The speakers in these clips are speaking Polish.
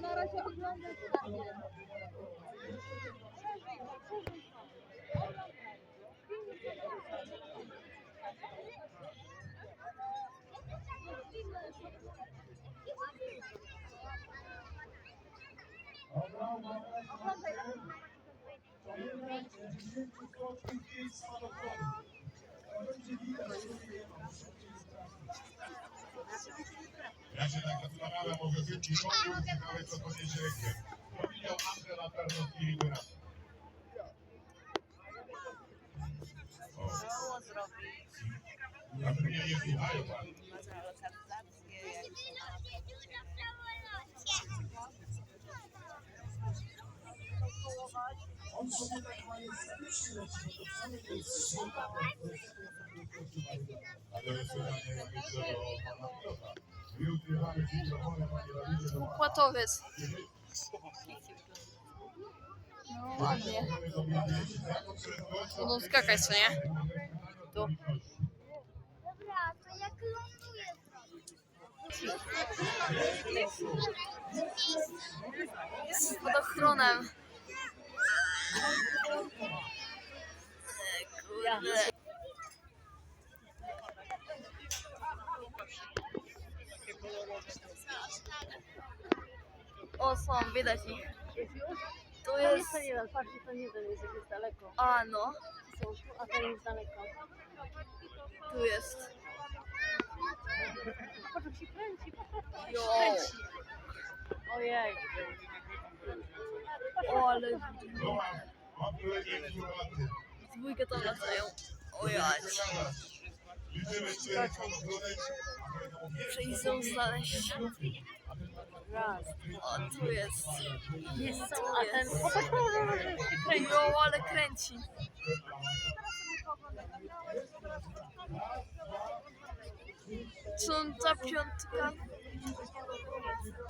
Na razie oglądam stadion. Ja się tak zastanawiam, może szybki konkurs, ciekawe co podniesie rękę. To widział Andrzej na pewno z chwili wyrazu. O, Koło zrobić, a tu mnie nie słuchają pan. może lokalizację, jak Ale jest jest ukrywamy z mikrofonem, panie Dawidzie, do pana. Płatowiec. No ładnie. Prędkość? Będą skakać, co nie? Tu. Dobra, to jak ląduję Z. Kurde. O, są, widać ich. Tu To jest... jest ten jeden, patrzcie, ten jeden jest jak jest daleko. A, no. Są tu, a ten jest daleko. Tu jest. Patrz, jak się kręci, patrz, Jo. kręci. Ojej. O, ale dwójkę tam latają. O jać. Liczymy cztery samochody. Ją znaleźć. Raz. O, tu jest. Jest, Tu a ten, jest. o, patrz, patrz, patrz, jak się kręci. Jo, ale kręci. Co ta piątka?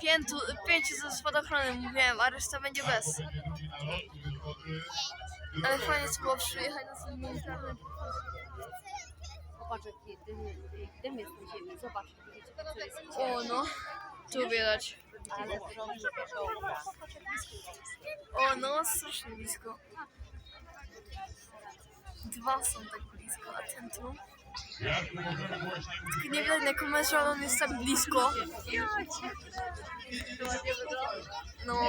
Piętu, pięciu ze spadochronem mówiłem, a reszta będzie bez. Ale fajnie było przyjechać na ten militarny. Zobacz, jaki dym, dym jest na ziemi. Zobacz, widzicie, co jest. O no, tu widać. Ale proszę. O no, strasznie blisko. Dwa są tak blisko, a ten tu. Tylko nie wiem, jak ale on jest tak blisko. No.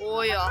O ja,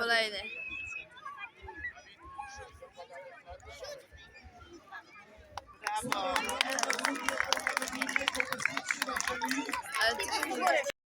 Kolejny. Ale ty